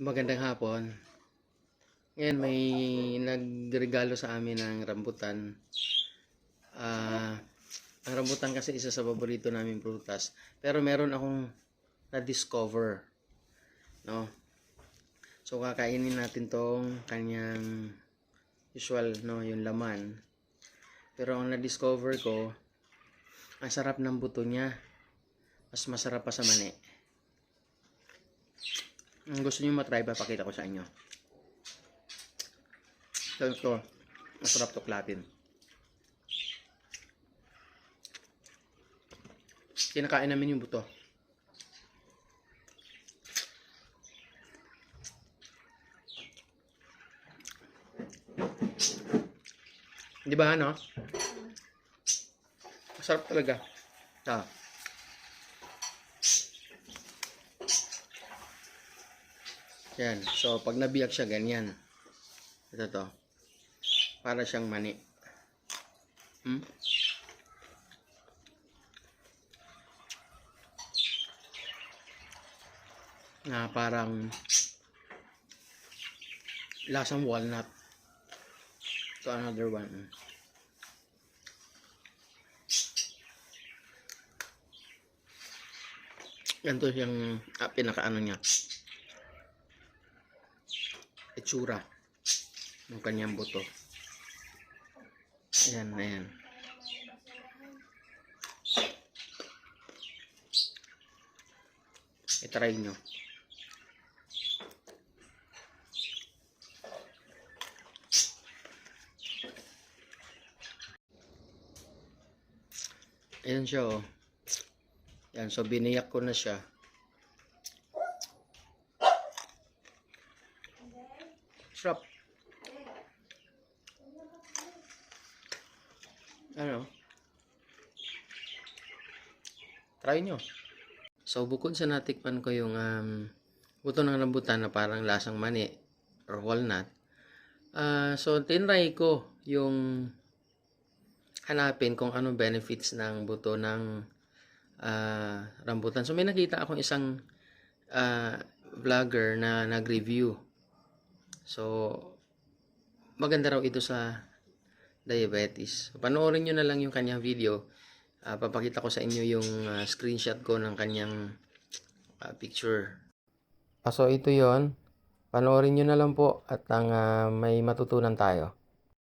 Magandang hapon. Ngayon may nagregalo sa amin ng rambutan. Ah, ang rambutan kasi isa sa paborito namin prutas. Pero meron akong na-discover. No? So kakainin natin tong kanyang usual no, yung laman. Pero ang na-discover ko, ang sarap ng buto niya. Mas masarap pa sa mani. Kung gusto niyo matry, papakita ko sa inyo. So, ito, masarap tuklatin. Kinakain namin yung buto. Di ba ano? Masarap talaga. Ah. Yan. So, pag nabiyak siya, ganyan. Ito to. Para siyang mani. Hmm? Na parang lasang walnut. So, another one. Ganito siyang ah, pinakaano niya itsura ng kanyang buto. Ayan, ayan. I-try nyo. Ayan siya, oh. Yan, so biniyak ko na siya. Sarap. Ano? Try nyo. So, bukod sa natikman ko yung um, buto ng rambutan na parang lasang mani or walnut, ah so, tinry ko yung hanapin kung anong benefits ng buto ng ah, rambutan. So, may nakita akong isang ah, vlogger na nag-review So, maganda raw ito sa diabetes. Panoorin nyo na lang yung kanyang video. Ah, papakita ko sa inyo yung ah, screenshot ko ng kanyang ah, picture. so, ito yon Panoorin nyo na lang po at ang ah, may matutunan tayo.